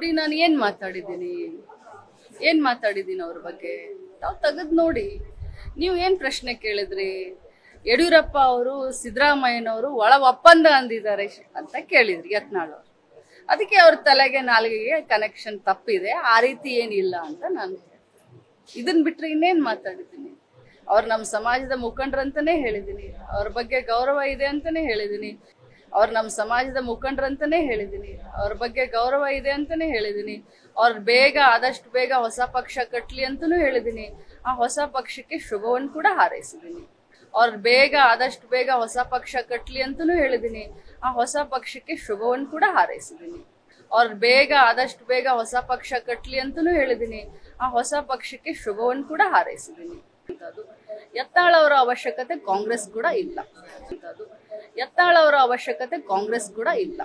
ನೋಡಿ ನಾನು ಏನ್ ಮಾತಾಡಿದ್ದೀನಿ? ಏನ್ ಮಾತಾಡಿದ್ದೀನಿ ಅವ್ರ ಬಗ್ಗೆ? ತಾವು ತೆಗೆದು ನೋಡಿ. ನೀವು ಏನ್ ಪ್ರಶ್ನೆ ಕೇಳಿದ್ರಿ? ಯಡಿಯೂರಪ್ಪ ಅವರು, ಸಿದ್ದರಾಮಯ್ಯನವರು ಒಳ ಒಪ್ಪಂದ ಅಂದಿದ್ದಾರೆ ಅಂತ ಕೇಳಿದ್ರಿ ಯತ್ನಾಳು ಅದಕ್ಕೆ ಅವ್ರ ತಲೆಗೆ ನಾಲ್ಗೆಗೆ ಕನೆಕ್ಷನ್ ತಪ್ಪಿದೆ. ಆ ರೀತಿ ಏನಿಲ್ಲ ಅಂತ ನಾನು ಇದನ್ ಬಿಟ್ರೆ ಇನ್ನೇನ್ ಮಾತಾಡಿದ್ದೀನಿ? ಅವ್ರು ನಮ್ಮ ಸಮಾಜದ ಮುಖಂಡರಂತಾನೆ ಹೇಳಿದ್ದೀನಿ. ಅವ್ರ ಬಗ್ಗೆ ಗೌರವ ಇದೆ ಅಂತಾನೆ ಹೇಳಿದ್ದೀನಿ. ಅವ್ರು ನಮ್ಮ ಸಮಾಜದ ಮುಖಂಡರಂತಾನೆ ಹೇಳಿದ್ದೀನಿ ಅವ್ರ ಬಗ್ಗೆ ಗೌರವ ಇದೆ ಅಂತಾನೆ ಹೇಳಿದ್ದೀನಿ ಅವ್ರು ಬೇಗ ಆದಷ್ಟು ಬೇಗ ಹೊಸ ಪಕ್ಷ ಕಟ್ಲಿ ಅಂತಲೂ ಹೇಳಿದ್ದೀನಿ ಆ ಹೊಸ ಪಕ್ಷಕ್ಕೆ ಶುಭವನ್ನು ಕೂಡ ಹಾರೈಸಿದ್ದೀನಿ ಅವ್ರು ಬೇಗ ಆದಷ್ಟು ಬೇಗ ಹೊಸ ಪಕ್ಷ ಕಟ್ಲಿ ಅಂತಲೂ ಹೇಳಿದ್ದೀನಿ ಆ ಹೊಸ ಪಕ್ಷಕ್ಕೆ ಶುಭವನ್ನು ಕೂಡ ಹಾರೈಸಿದ್ದೀನಿ ಅವ್ರು ಬೇಗ ಆದಷ್ಟು ಬೇಗ ಹೊಸ ಪಕ್ಷ ಕಟ್ಲಿ ಅಂತಲೂ ಹೇಳಿದ್ದೀನಿ ಆ ಹೊಸ ಪಕ್ಷಕ್ಕೆ ಶುಭವನ್ನು ಕೂಡ ಹಾರೈಸಿದ್ದೀನಿ ಯತ್ನಾಳ್ ಅವರ ಅವಶ್ಯಕತೆ ಕಾಂಗ್ರೆಸ್ ಕೂಡ ಇಲ್ಲ. ಎತ್ತಾಳವರ ಅವಶ್ಯಕತೆ ಕಾಂಗ್ರೆಸ್ ಕೂಡ ಇಲ್ಲ.